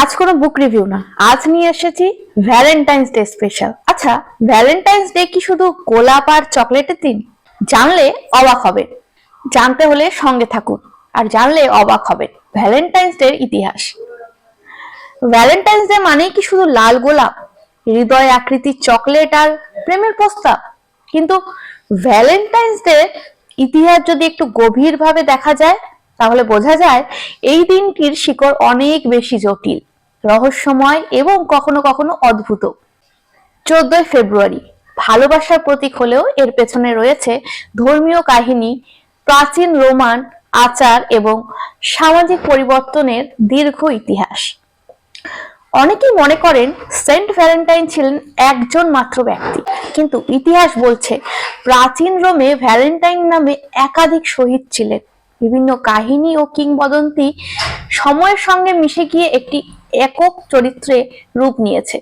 আজ কোনো বুক রিভিউ না। আজ নিয়ে এসেছি ভ্যালেন্টাইন্স ডে স্পেশাল আচ্ছা ভ্যালেন্টাইন্স ডে কি শুধু গোলাপ আর চকলেটের দিন? জানলে অবাক হবে জানতে হলে সঙ্গে থাকুন। আর জানলে অবাক হবে ভ্যালেন্টাইন্স ডে ইতিহাস। ভ্যালেন্টাইন্স ডে মানেই কি শুধু লাল গোলাপ? হৃদয় আকৃতির চকলেট আর প্রেমের প্রস্তাব। কিন্তু ভ্যালেন্টাইন্স ডে ইতিহাস যদি একটু গভীরভাবে দেখা যায় তাহলে বোঝা যায় এই দিনটির শিকড় অনেক বেশি জটিল, রহস্যময় এবং কখনো কখনো অদ্ভুত। চোদ্দই ফেব্রুয়ারি, ভালোবাসার প্রতীক হলেও এর পেছনে রয়েছে ধর্মীয় কাহিনী, প্রাচীন রোমান আচার এবং সামাজিক পরিবর্তনের দীর্ঘ ইতিহাস। অনেকেই মনে করেন সেন্ট ভ্যালেন্টাইন ছিলেন একজন মাত্র ব্যক্তি, কিন্তু ইতিহাস বলছে প্রাচীন রোমে ভ্যালেন্টাইন নামে একাধিক শহীদ ছিলেন। বিভিন্ন কাহিনী ও কিংবদন্তি সময়ের সঙ্গে মিশে গিয়ে একটি একক চরিত্রে রূপ নিয়েছে।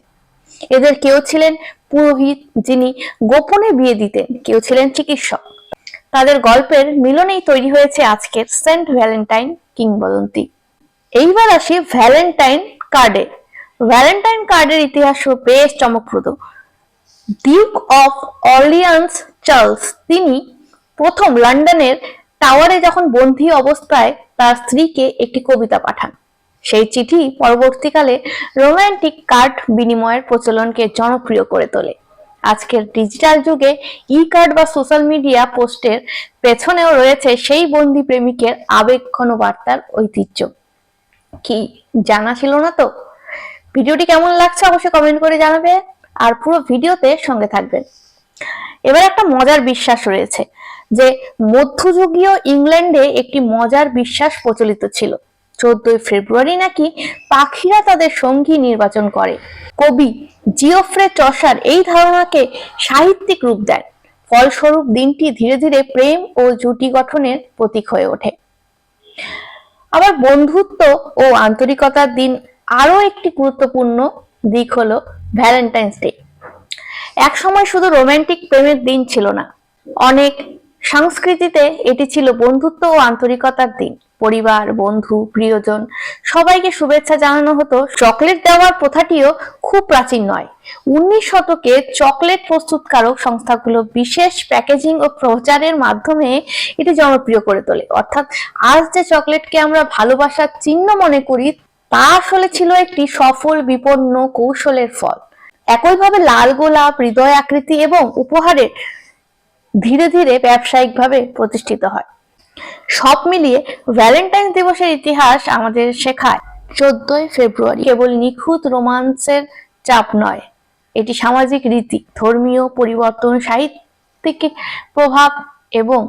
এদের কেউ ছিলেন পুরোহিত, যিনি গোপনে বিয়ে দিতেন, কেউ ছিলেন চিকিৎসক। তাদের গল্পের মিলনেই তৈরি হয়েছে আজকের সেন্ট ভ্যালেন্টাইন কিংবদন্তি। এইবার আসি ভ্যালেন্টাইন কার্ডে। ভ্যালেন্টাইন কার্ডের ইতিহাসও বেশ চমকপ্রদ। ডিউক অফ অর্লিয়ান্স চার্লস, তিনি প্রথম লন্ডনের টাওয়ারে যখন বন্দী অবস্থায় তার স্ত্রীকে একটি কবিতা পাঠান। সেই চিঠি পরবর্তীকালে রোমান্টিক কার্ড বিনিময়ের প্রচলনকে জনপ্রিয় করে তোলে। আজকের ডিজিটাল যুগে ই কার্ড বা সোশ্যাল মিডিয়া পোস্টের পেছনেও রয়েছে সেই বন্দি প্রেমিকের আবেগঘন বার্তার ঐতিহ্য। কি জানা ছিল না তো? ভিডিওটি কেমন লাগছে অবশ্যই কমেন্ট করে জানাবে আর পুরো ভিডিওতে সঙ্গে থাকবেন। এবার একটা মজার বিশ্বাস রয়েছে, যে মধ্যযুগীয় ইংল্যান্ডে একটি মজার বিশ্বাস প্রচলিত ছিল। চোদ্দই ফেব্রুয়ারি নাকি পাখিরা তাদের সঙ্গী নির্বাচন করে। কবি জিওফ্রে চসার এই ধারণাকে সাহিত্যিক রূপ দেন। ফলস্বরূপ দিনটি ধীরে ধীরে প্রেম ও জুটি গঠনের প্রতীক হয়ে ওঠে। আবার বন্ধুত্ব ও আন্তরিকতার দিন আরও একটি গুরুত্বপূর্ণ দিক হলো ভ্যালেন্টাইন্স ডে। এক সময় শুধু রোমান্টিক প্রেমের দিন ছিল না। অনেক সংস্কৃতিতে এটি ছিল বন্ধুত্ব ও আন্তরিকতার দিন। পরিবার, বন্ধু, প্রিয়জন সবাইকে শুভেচ্ছা জানানো হতো। চকলেট দেওয়ার প্রথাটিও খুব প্রাচীন নয়। উনিশ শতকে চকলেট প্রস্তুতকারক সংস্থাগুলো বিশেষ প্যাকেজিং ও প্রচারের মাধ্যমে এটি জনপ্রিয় করে তোলে। অর্থাৎ আজ যে চকলেটকে আমরা ভালোবাসার চিহ্ন মনে করি, তা আসলে ছিল একটি সফল, বিপন্ন কৌশলের ফল। একইভাবে লাল গোলাপ, হৃদয় আকৃতি এবং উপহারে ধীরে ধীরে ব্যবসায়িকভাবে প্রতিষ্ঠিত হয়। সব মিলিয়ে ভ্যালেন্টাইন দিবসের ইতিহাস আমাদের শেখায়, চোদ্দই ফেব্রুয়ারি। কেবল নিখুঁত রোমান্সের চাপ নয়, এটি সামাজিক রীতি, ধর্মীয় পরিবর্তন, সাহিত্যিক প্রভাব এবং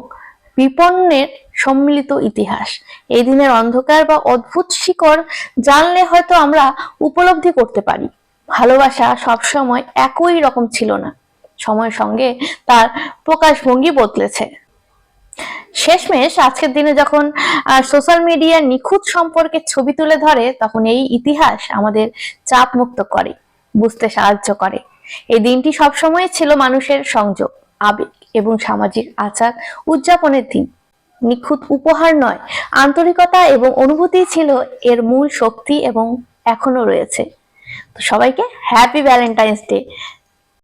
বিপন্নের সম্মিলিত ইতিহাস। এই দিনের অন্ধকার বা অদ্ভুত শিকড় জানলে হয়তো আমরা উপলব্ধি করতে পারি। ভালোবাসা সবসময় একই রকম ছিল না। সময়ের সঙ্গে তার প্রকাশভঙ্গি বদলেছে। শেষমেশ আজকের দিনে যখন সোশ্যাল মিডিয়া নিখুঁত সম্পর্কে ছবি তুলে ধরে, তখন এই ইতিহাস আমাদের চাপ মুক্ত করে, বুঝতে সাহায্য করে। এই দিনটি সবসময় ছিল মানুষের সংযোগ, আবেগ এবং সামাজিক আচার উদযাপনের দিন। নিখুঁত উপহার নয়, আন্তরিকতা এবং অনুভূতি ছিল এর মূল শক্তি এবং এখনও রয়েছে। সবাইকে হ্যাপি ভ্যালেন্টাইন্স ডে